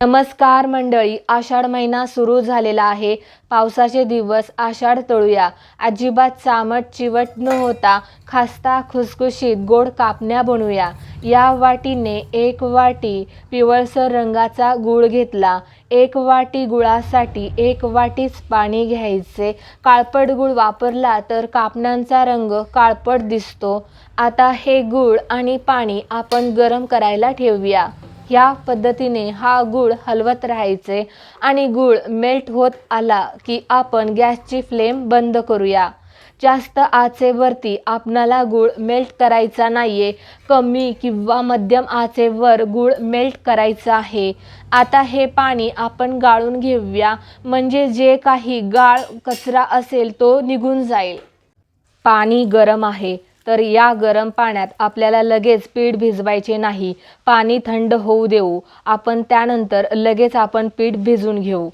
नमस्कार मंडळी आषाढ महिना सुरू झालेला आहे. पावसाचे दिवस आषाढ तळूया. अजिबात चामट चिवट न होता खास्ता खुसखुशीत गोड कापण्या बनवूया या वाटीने एक वाटी पिवळसर रंगाचा गूळ घेतला. एक वाटी गुळासाठी एक वाटीच पाणी घ्यायचे. काळपट गूळ वापरला तर कापण्यांचा रंग काळपट दिसतो. आता हे गूळ आणि पाणी आपण गरम करायला ठेवूया. या पद्धतीने हा गूळ हलवत राहायचे आणि गूळ मेल्ट होत आला की आपण गॅसची फ्लेम बंद करूया. जास्त आचेवरती आपणाला गूळ मेल्ट करायचा नाहीये. कमी किंवा मध्यम आचेवर गूळ मेल्ट करायचा आहे. आता हे पाणी आपण गाळून घेऊया. म्हणजे जे काही गाळ कचरा असेल तो निघून जाईल. पाणी गरम आहे. तर या गरम पाण्यात आपल्याला लगेच पीठ भिजवायचे नाही. पाणी थंड होऊ देऊ. आपण त्यानंतर लगेच आपण पीठ भिजून घेऊ.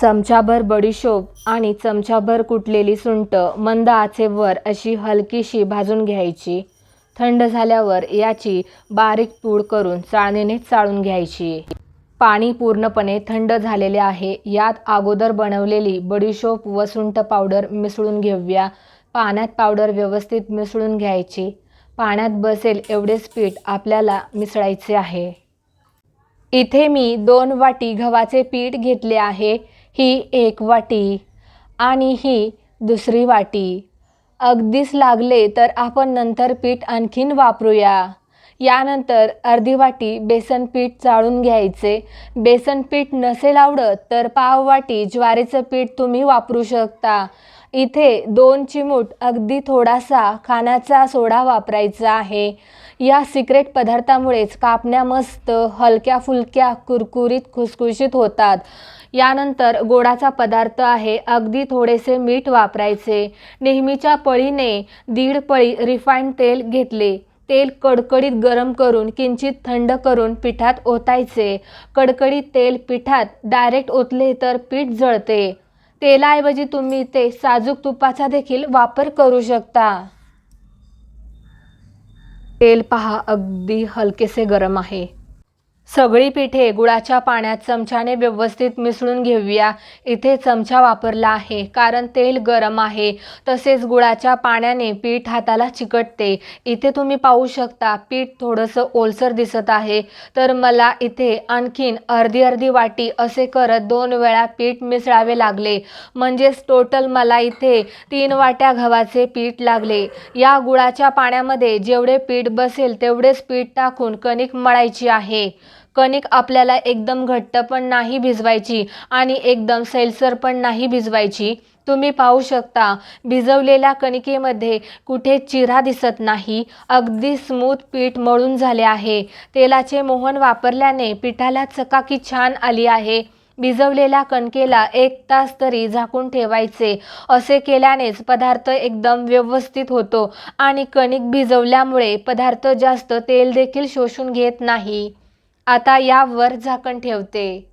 चमचाभर बडीशोप आणि चमचाभर कुटलेली सुंट मंद आचेवर अशी हलकीशी भाजून घ्यायची. थंड झाल्यावर याची बारीक पूड करून चाळणीने चाळून घ्यायची. पाणी पूर्णपणे थंड झालेले आहे. यात अगोदर बनवलेली बडीशोप व सुंट पावडर मिसळून घेऊया. पाण्यात पावडर व्यवस्थित मिसळून घ्यायची. पाण्यात बसेल एवढेच पीठ आपल्याला मिसळायचे आहे. इथे मी दोन वाटी गव्हाचे पीठ घेतले आहे. ही एक वाटी आणि ही दुसरी वाटी. अगदीच लागले तर आपण नंतर पीठ आणखीन वापरूया. यानंतर अर्धी वाटी बेसन पीठ चाळून घ्यायचे. बेसन पीठ नसेल आवडत तर पाव वाटी ज्वारीचं पीठ तुम्ही वापरू शकता. इथे दोन चिमूट अगदी थोडासा खाण्याचा सोडा वापरायचा आहे. या सिक्रेट पदार्थामुळेच कापण्या मस्त हलक्या फुलक्या कुरकुरीत खुसखुशीत होतात. यानंतर गोडाचा पदार्थ आहे अगदी थोडेसे मीठ वापरायचे. नेहमीच्या पळीने दीड पळी रिफाईंड तेल घेतले. तेल कडकडीत गरम करून किंचित थंड करून पिठात ओतायचे. कडकडीत तेल पिठात डायरेक्ट ओतले तर पीठ जळते. तेलाऐवजी तुम्ही ते साजूक तुपाचा देखील वापर करू शकता. तेल पहा अगदी हलकेसे गरम आहे. सगळी पिठे गुळाच्या पाण्यात चमच्याने व्यवस्थित मिसळून घेऊया. इथे चमचा वापरला आहे कारण तेल गरम आहे. तसेच गुळाच्या पाण्याने पीठ हाताला चिकटते. इथे तुम्ही पाहू शकता पीठ थोडंसं ओलसर दिसत आहे. तर मला इथे आणखीन अर्धी अर्धी वाटी असे करत दोन वेळा पीठ मिसळावे लागले. म्हणजेच टोटल मला इथे तीन वाट्या गव्हाचे पीठ लागले. या गुळाच्या पाण्यामध्ये जेवढे पीठ बसेल तेवढेच पीठ टाकून कणिक मळायची आहे. कणिक आपल्याला एकदम घट्ट पण नाही भिजवायची आणि एकदम सैलसर पण नाही भिजवायची. तुम्ही पाहू शकता भिजवलेल्या कणिकेमध्ये कुठे चिरा दिसत नाही अगदी स्मूथ पीठ मळून झाले आहे. तेलाचे मोहन वापरल्याने पिठाला चकाकी छान आली आहे. भिजवलेल्या कणकेला एक तास तरी झाकून ठेवायचे. असे केल्यानेच पदार्थ एकदम व्यवस्थित होतो आणि कणिक भिजवल्यामुळे पदार्थ जास्त तेल देखील शोषून घेत नाही. आता यावर झाकण ठेवते.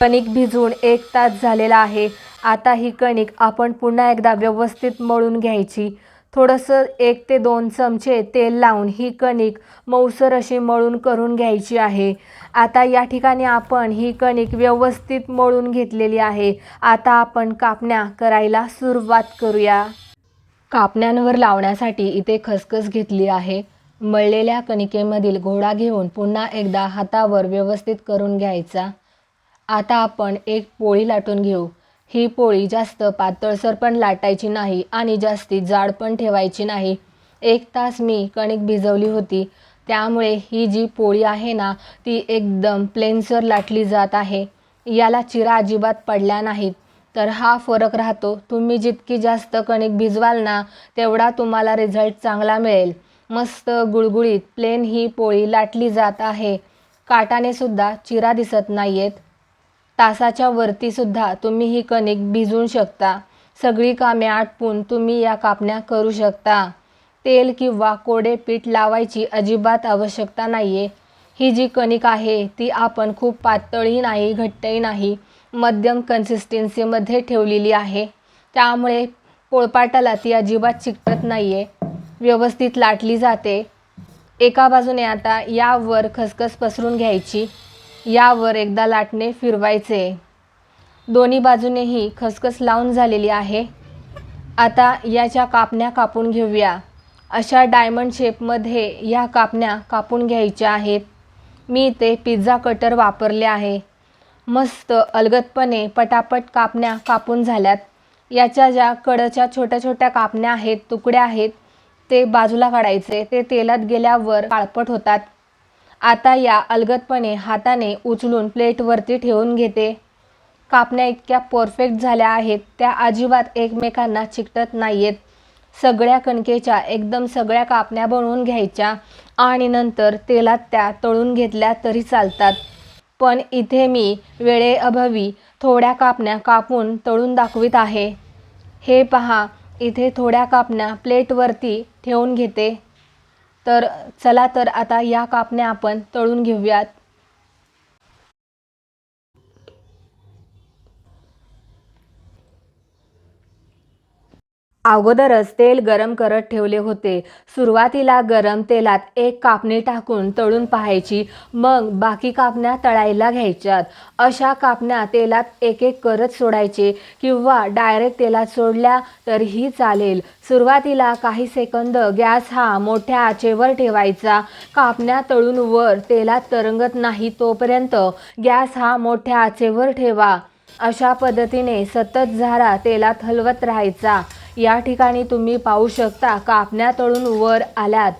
कणिक भिजवून एक तास झालेला आहे. आता ही कणिक आपण पुन्हा एकदा व्यवस्थित मळून घ्यायची. थोडंसं एक ते दोन चमचे तेल लावून ही कणिक मऊसर अशी मळून करून घ्यायची आहे. आता या ठिकाणी आपण ही कणिक व्यवस्थित मळून घेतलेली आहे. आता आपण कापण्या करायला सुरुवात करूया. कापण्यांवर लावण्यासाठी इथे खसखस घेतली आहे. मळलेल्या कणिकेमधील घोडा घेऊन पुन्हा एकदा हातावर व्यवस्थित करून घ्यायचा. आता आपण एक पोळी लाटून घेऊ. ही पोळी जास्त पातळसर पण लाटायची नाही आणि जास्ती जाड पण ठेवायची नाही. एक तास मी कणिक भिजवली होती. त्यामुळे ही जी पोळी आहे ना ती एकदम प्लेनसर लाटली जात आहे. याला चिरा अजिबात पडल्या नाहीत. तर हा फरक राहतो. तुम्ही जितकी जास्त कणिक भिजवाल ना तेवढा तुम्हाला रिझल्ट चांगला मिळेल. मस्त गुळगुळीत प्लेन ही पोळी लाटली जात आहे. काटाने सुद्धा चिरा दिसत नाहीयेत. तासाच्या वरती सुद्धा तुम्ही ही कणिक भिजवू शकता. सगळी कामे आटपून तुम्ही या कापण्या करू शकता. तेल किंवा कोडे पीठ लावायची अजिबात आवश्यकता नाही आहे ही जी कणिक आहे ती आपण खूप पातळही नाही घट्टही नाही मध्यम कन्सिस्टन्सीमध्ये ठेवलेली आहे. त्यामुळे पोळपाटाला ती अजिबात चिकटत नाही आहे व्यवस्थित लाटली जाते. एका बाजूने आता यावर खसखस पसरून घ्यायची यावर एकदा लाटणे फिरवायचे. दोन्ही बाजूनेही खसखस लावून झालेली आहे. आता याच्या कापण्या कापून घेऊया. अशा डायमंड शेपमध्ये या कापण्या कापून घ्यायच्या आहेत. मी ते पिझ्झा कटर वापरले आहे. मस्त अलगदपणे पटापट कापण्या कापून झाल्यात. याच्या ज्या कडच्या छोट्या छोट्या कापण्या आहेत तुकड्या आहेत ते बाजूला काढायचे. ते तेलात गेल्यावर काळपट होतात. आता या अलगदपणे हाताने उचलून प्लेटवरती ठेवून घेते. कापण्या इतक्या परफेक्ट झाल्या आहेत. त्या अजिबात एकमेकांना चिकटत नाही आहेत सगळ्या कणकेच्या एकदम सगळ्या कापण्या बनवून घ्यायच्या आणि नंतर तेलात त्या तळून घेतल्या तरी चालतात. पण इथे मी वेळेअभावी थोड्या कापण्या कापून तळून दाखवित आहे. हे पहा इथे थोड्या कापण्या प्लेटवरती ठेवून घेते. तर चला तर आता या कापण्या आपण तळून घेऊयात. अगोदरच तेल गरम करत ठेवले होते. सुरुवातीला गरम तेलात एक कापणी टाकून तळून पाहायची मग बाकी कापण्या तळायला घ्यायच्यात. अशा कापण्या तेलात एक एक करत सोडायचे किंवा डायरेक्ट तेलात सोडल्या तरीही चालेल. सुरुवातीला काही सेकंद गॅस हा मोठ्या आचेवर ठेवायचा. कापण्या तळून वर तेलात तरंगत नाही तोपर्यंत गॅस हा मोठ्या आचेवर ठेवा. अशा पद्धतीने सतत झारा तेलात हलवत राहायचा. या ठिकाणी तुम्ही पाहू शकता कापण्या तळून वर आल्यात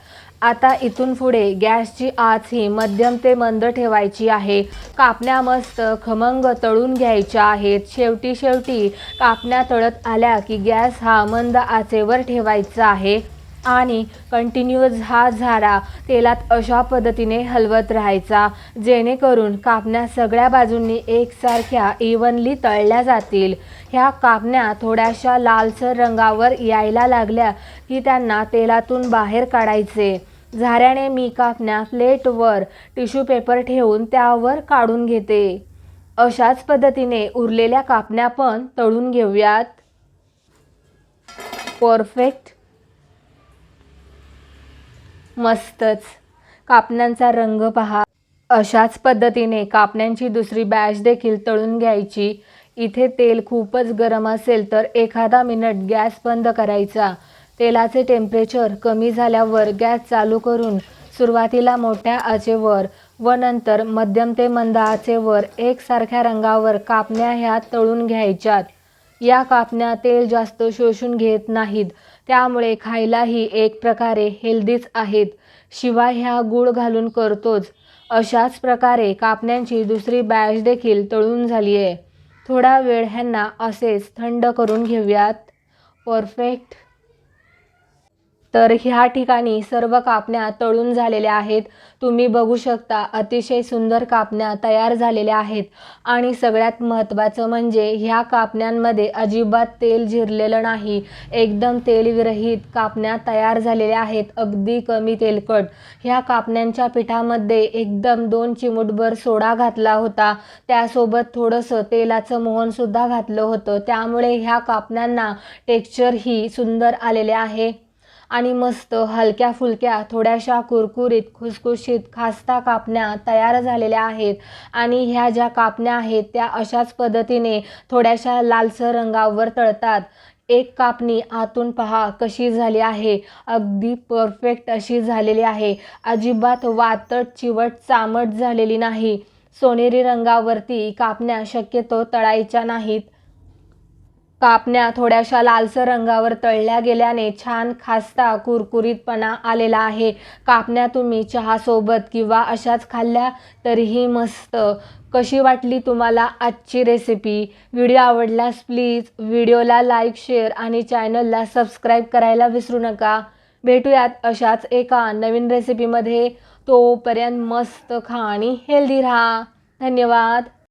आता इथून पुढे गॅसची आच ही मध्यम ते मंद ठेवायची आहे. कापण्या मस्त खमंग तळून घ्यायच्या आहेत. शेवटी शेवटी कापण्या तळत आल्या की गॅस हा मंद आचेवर ठेवायचा आहे. आणि कंटिन्युअस हा झारा तेलात अशा पद्धतीने हलवत राहायचा जेणेकरून कापण्या सगळ्या बाजूंनी एकसारख्या इव्हनली तळल्या जातील. ह्या कापण्या थोड्याशा लालसर रंगावर यायला लागल्या की त्यांना तेलातून बाहेर काढायचे. झाऱ्याने मी कापण्या प्लेटवर टिश्यू पेपर ठेवून त्यावर काढून घेते. अशाच पद्धतीने उरलेल्या कापण्या पण तळून घेऊयात. परफेक्ट मस्तच. कापण्यांचा रंग पहा. अशाच पद्धतीने कापण्यांची दुसरी बॅच देखील तळून घ्यायची. इथे तेल खूपच गरम असेल तर एखादा मिनिट गॅस बंद करायचा. तेलाचे टेम्परेचर कमी झाल्यावर गॅस चालू करून सुरुवातीला मोठ्या आचेवर व नंतर मध्यम ते मंद आचेवर एकसारख्या रंगावर कापण्या ह्या तळून घ्यायच्यात. या कापण्या तेल जास्त शोषून घेत नाहीत. त्यामुळे खायलाही एक प्रकारे हेल्दीच आहेत. शिवाय ह्या गूळ घालून करतोच. अशाच प्रकारे कापण्यांची दुसरी बॅच देखील तळून झाली आहे थोडा वेळ ह्यांना असेच थंड करून घेऊयात. परफेक्ट तर ह्या ठिकाणी सर्व कापण्या तळून झालेल्या आहेत. तुम्ही बघू शकता अतिशय सुंदर कापण्या तयार झालेल्या आहेत. आणि सगळ्यात महत्त्वाचं म्हणजे ह्या कापण्यांमध्ये अजिबात तेल जिरलेलं नाही. एकदम तेलविरहित कापण्या तयार झालेल्या आहेत. अगदी कमी तेलकट. ह्या कापण्यांच्या पिठामध्ये एकदम दोन चिमूटभर सोडा घातला होता. त्यासोबत थोडंसं तेलाचं मोहनसुद्धा घातलं होतं. त्यामुळे ह्या कापण्यांना टेक्स्चर ही सुंदर आलेले आहे. आणि मस्त हलक्या फुलक्या थोड्याशा कुरकुरीत खुसखुशीत खास्ता कापण्या तयार झालेल्या आहेत. आणि ह्या ज्या कापण्या आहेत त्या अशाच पद्धतीने थोड्याशा लालसर रंगावर तळतात. एक कापणी आतून पहा कशी झाली आहे. अगदी परफेक्ट अशी झालेली आहे. अजिबात वातट चिवट चामट झालेली नाही. सोनेरी रंगावरती कापण्या शक्यतो तळायच्या नाहीत. कापण्या थोड्याशा लालसर रंगावर तळल्या गेल्याने छान खास्ता कुरकुरीतपणा आलेला आहे. कापण्या तुम्ही चहासोबत किंवा अशाच खाल्ल्या तरीही मस्त. कशी वाटली तुम्हाला आजची रेसिपी व्हिडिओ आवडल्यास प्लीज व्हिडिओला लाईक शेअर आणि चॅनलला सबस्क्राईब करायला विसरू नका. भेटूयात अशाच एका नवीन रेसिपीमध्ये तोपर्यंत मस्त खा आणि हेल्दी राहा. धन्यवाद.